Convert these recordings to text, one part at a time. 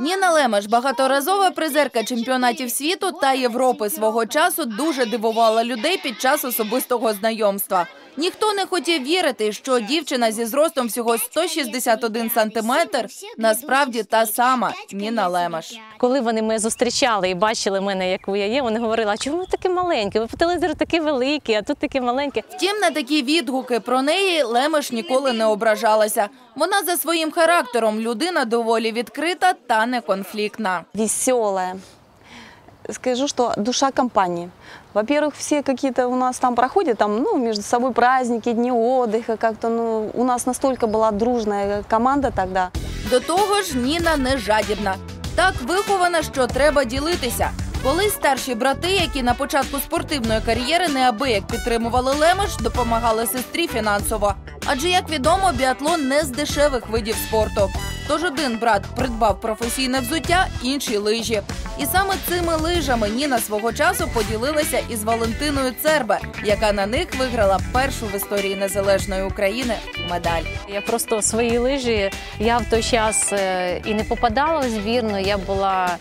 Ніна Лемеш, багаторазова призерка чемпіонатів світу та Європи свого часу, дуже дивувала людей під час особистого знайомства. Ніхто не хотів вірити, що дівчина зі зростом всього 161 сантиметр насправді та сама Ніна Лемеш. Коли вони мене зустрічали і бачили мене, яку я є, вони говорили, а чому ви такі маленькі? Ви по телевізору такі великі, а тут такі маленькі. Втім, на такі відгуки про неї Лемеш ніколи не ображалася. Вона за своїм характером людина доволі відкрита та неконфліктна. веселая. Скажу, что душа компании. Во-первых, все какие-то у нас там проходят, там, ну, между собой праздники, дни отдыха, как-то, ну, у нас настолько была дружная команда тогда. До того ж, Ніна не жадібна. Так вихована, що треба ділитися. Колись старші брати, які на початку спортивної кар'єри неабияк підтримували Лемеш, допомагали сестрі фінансово. Адже, як відомо, біатлон не з дешевих видів спорту. Тож один брат придбав професійне взуття, інший лижі. І саме цими лижами Ніна свого часу поділилася із Валентиною Цербе, яка на них виграла першу в історії незалежної України медаль. Я просто свої лижі, я в той час е, і не попадала в збірну, я була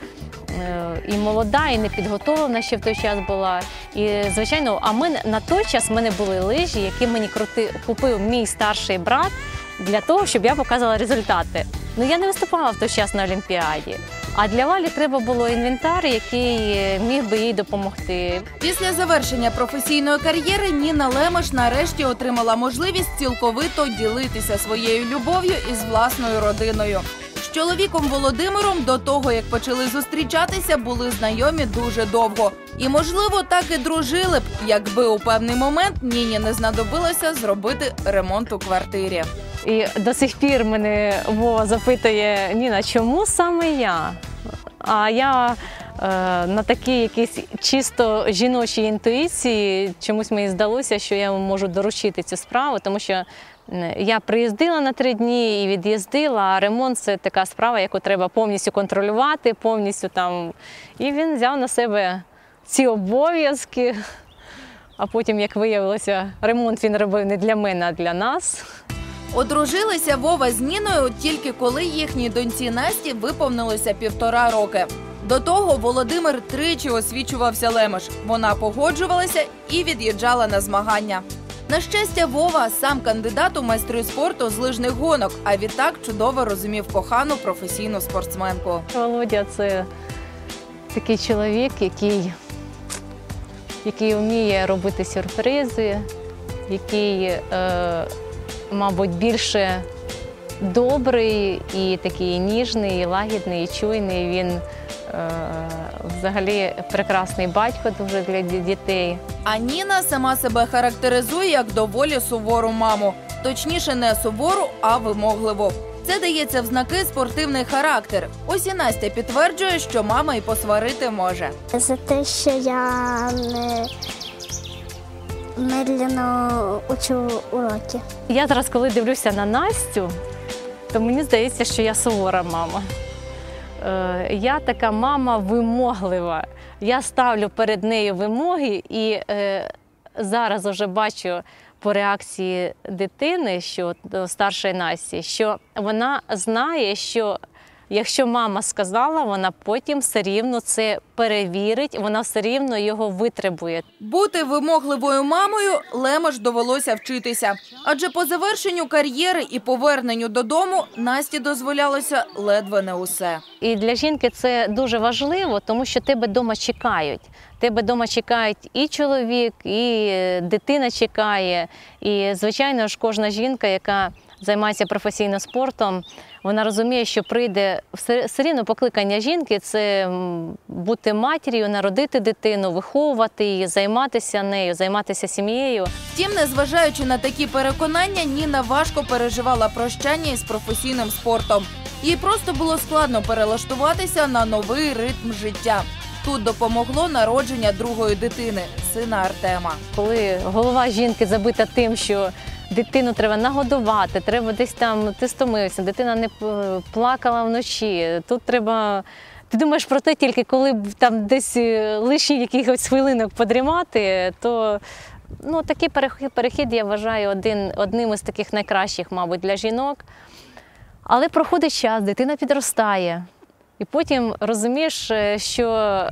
е, і молода, і не підготовлена ще в той час була. І звичайно, а ми на той час в мене були лижі, які мені крути, купив мій старший брат для того, щоб я показала результати. Ну я не виступала в той час на Олімпіаді. А для Валі треба було інвентар, який е, міг би їй допомогти. Після завершення професійної кар'єри Ніна Лемеш нарешті отримала можливість цілковито ділитися своєю любов'ю із власною родиною. З чоловіком Володимиром до того, як почали зустрічатися, були знайомі дуже довго. І, можливо, так і дружили б, якби у певний момент Ніні не знадобилося зробити ремонт у квартирі. І до сих пір мене Вова запитує Ніна, чому саме я? А я е, на такій якійсь чисто жіночій інтуїції чомусь мені здалося, що я можу доручити цю справу, тому що я приїздила на три дні і від'їздила, а ремонт це така справа, яку треба повністю контролювати, повністю там. І він взяв на себе ці обов'язки. А потім, як виявилося, ремонт він робив не для мене, а для нас. Одружилися Вова з Ніною тільки коли їхній доньці Насті виповнилося півтора роки. До того Володимир тричі освічувався Лемеш. Вона погоджувалася і від'їжджала на змагання. На щастя, Вова сам кандидат у майстри спорту з лижних гонок, а відтак чудово розумів кохану професійну спортсменку. Володя це такий чоловік, який, який вміє робити сюрпризи, який, е, мабуть, більше добрий і такий ніжний, і лагідний, і чуйний. Він е, взагалі прекрасний батько дуже для дітей. А Ніна сама себе характеризує як доволі сувору маму. Точніше, не сувору, а вимогливу. Це дається в знаки спортивний характер. Ось і Настя підтверджує, що мама й посварити може. За те, що я не медленно учу уроки. Я зараз, коли дивлюся на Настю, то мені здається, що я сувора мама. Е, Я така мама вимоглива. Я ставлю перед нею вимоги і е, зараз вже бачу по реакції дитини, що старшої Насті, що вона знає, що якщо мама сказала, вона потім все рівно це перевірить, вона все рівно його витребує. Бути вимогливою мамою Лемеш довелося вчитися. Адже по завершенню кар'єри і поверненню додому Насті дозволялося ледве не усе. І для жінки це дуже важливо, тому що тебе вдома чекають. Тебе вдома чекають і чоловік, і дитина чекає. І, звичайно ж, кожна жінка, яка займається професійним спортом, вона розуміє, що прийде все, все рівно покликання жінки це бути матір'ю, народити дитину, виховувати її, займатися нею, займатися сім'єю. Втім, незважаючи на такі переконання, Ніна важко переживала прощання із професійним спортом. Їй просто було складно перелаштуватися на новий ритм життя. Тут допомогло народження другої дитини, сина Артема. Коли голова жінки забита тим, що дитину треба нагодувати, треба десь там ти стомився, дитина не плакала вночі. Тут треба. Ти думаєш про те, тільки коли там десь е, лишні якихось хвилинок подрімати, то ну, такий перехід, перехід я вважаю один, одним із таких найкращих, мабуть, для жінок. Але проходить час, дитина підростає. І потім розумієш, е, що е,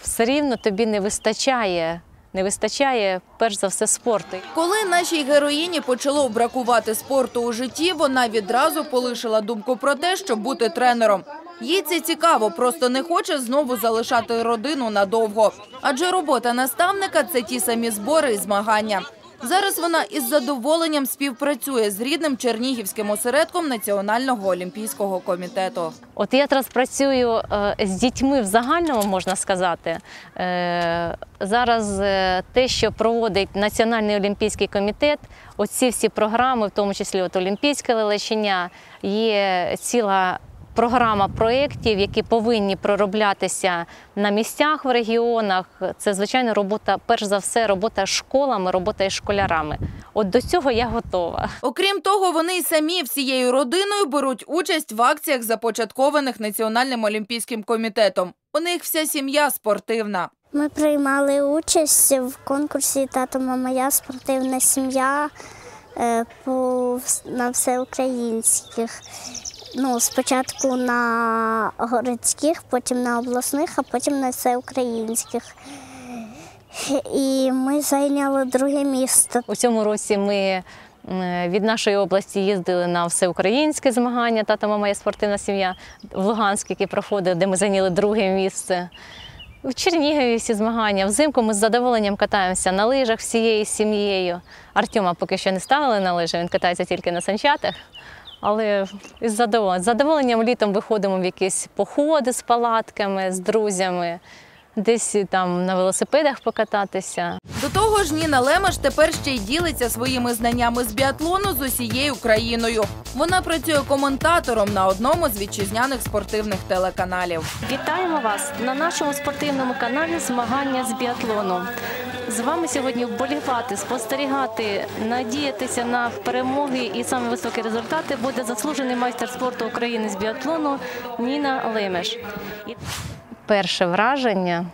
все рівно тобі не вистачає, не вистачає перш за все спорту. Коли нашій героїні почало бракувати спорту у житті, вона відразу полишила думку про те, щоб бути тренером. Їй це цікаво, просто не хоче знову залишати родину надовго. Адже робота наставника це ті самі збори і змагання. Зараз вона із задоволенням співпрацює з рідним чернігівським осередком Національного олімпійського комітету. От я зараз працюю е, з дітьми в загальному, можна сказати. Е, Зараз е, те, що проводить Національний олімпійський комітет, оці всі програми, в тому числі от Олімпійське лелечення, є ціла програма проєктів, які повинні пророблятися на місцях в регіонах. Це, звичайно, робота, перш за все, робота з школами, робота із школярами. От до цього я готова. Окрім того, вони й самі всією родиною беруть участь в акціях, започаткованих Національним олімпійським комітетом. У них вся сім'я спортивна. Ми приймали участь в конкурсі Тато моя спортивна сім'я е, по, на всеукраїнських. Ну, спочатку на городських, потім на обласних, а потім на всеукраїнських. І ми зайняли друге місце. У цьому році ми е, від нашої області їздили на всеукраїнське змагання Тата мама є спортивна сім'я в Луганськ, який проходив, де ми зайняли друге місце. В Чернігові всі змагання. Взимку ми з задоволенням катаємося на лижах всією сім'єю. Артема поки що не ставили на лижі, він катається тільки на санчатах. Але із задоволенням, з задоволенням літом виходимо в якісь походи з палатками, з друзями, десь там на велосипедах покататися. До того ж, Ніна Лемеш тепер ще й ділиться своїми знаннями з біатлону з усією країною. Вона працює коментатором на одному з вітчизняних спортивних телеканалів. Вітаємо вас на нашому спортивному каналі Змагання з біатлону. З вами сьогодні вболівати, спостерігати, надіятися на перемоги і саме високі результати буде заслужений майстер спорту України з біатлону Ніна Лемеш. Перше враження.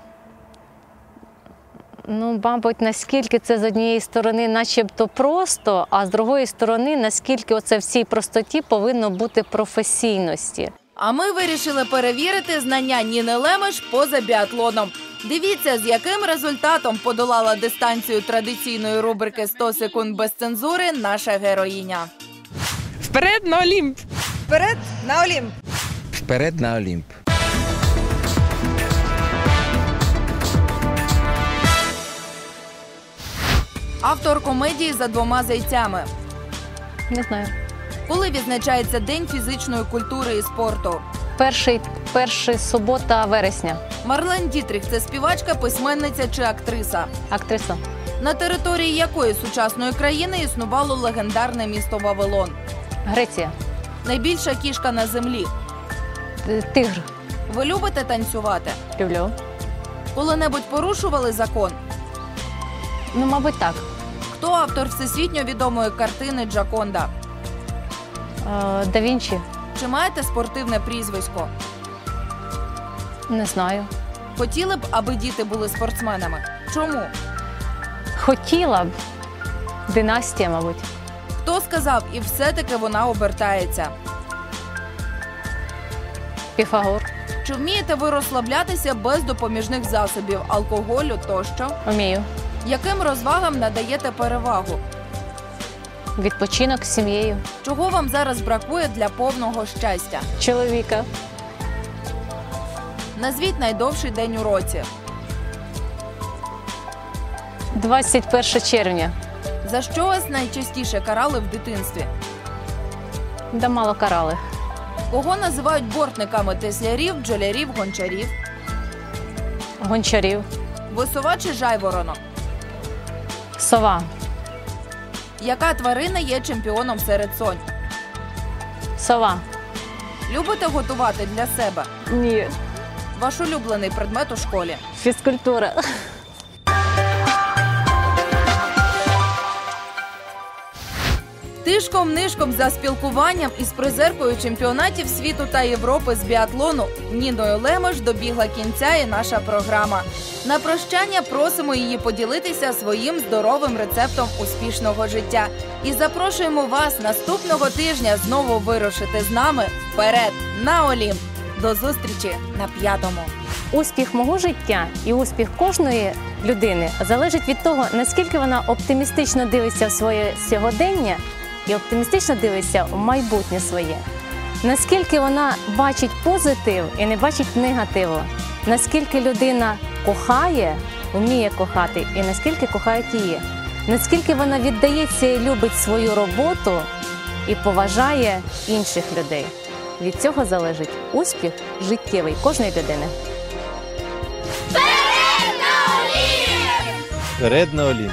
Ну, мабуть, наскільки це з однієї сторони, начебто просто, а з другої сторони, наскільки оце в цій простоті повинно бути професійності. А ми вирішили перевірити знання Ніни Лемеш поза біатлоном. Дивіться, з яким результатом подолала дистанцію традиційної рубрики «100 секунд без цензури наша героїня. Вперед на Олімп! Вперед на Олімп! Вперед на Олімп. Автор комедії за двома зайцями. Не знаю. Коли відзначається День фізичної культури і спорту. Перший, перший субота вересня. Марлен Дітріх це співачка, письменниця чи актриса. Актриса. На території якої сучасної країни існувало легендарне місто Вавилон. Греція. Найбільша кішка на землі. Тигр. Ви любите танцювати? Люблю. Коли-небудь порушували закон? Ну, мабуть, так. Хто автор всесвітньо відомої картини Джаконда? Е, да Вінчі. Чи маєте спортивне прізвисько? Не знаю. Хотіли б, аби діти були спортсменами? Чому? Хотіла б. Династія, мабуть. Хто сказав, і все-таки вона обертається? Піфагор. Чи вмієте ви розслаблятися без допоміжних засобів, алкоголю тощо? Вмію. Яким розвагам надаєте перевагу? Відпочинок з сім'єю. Чого вам зараз бракує для повного щастя? Чоловіка. Назвіть найдовший день у році. 21 червня. За що вас найчастіше карали в дитинстві? Да мало карали. Кого називають бортниками теслярів, бджолярів, гончарів? Гончарів. Висова чи жайворонок? Сова. Яка тварина є чемпіоном серед сонь? Сова. Любите готувати для себе? Ні. Ваш улюблений предмет у школі? Фізкультура. Тишком-нишком за спілкуванням із призеркою чемпіонатів світу та Європи з біатлону Ніною Лемеш добігла кінця і наша програма. На прощання просимо її поділитися своїм здоровим рецептом успішного життя. І запрошуємо вас наступного тижня знову вирушити з нами вперед на Олімп. До зустрічі на п'ятому. Успіх мого життя і успіх кожної людини залежить від того, наскільки вона оптимістично дивиться в своє сьогодення і оптимістично дивиться в майбутнє своє. Наскільки вона бачить позитив і не бачить негативу, наскільки людина кохає, вміє кохати, і наскільки кохають її, наскільки вона віддається і любить свою роботу і поважає інших людей. Від цього залежить успіх життєвий кожної людини. Перед на Олімп!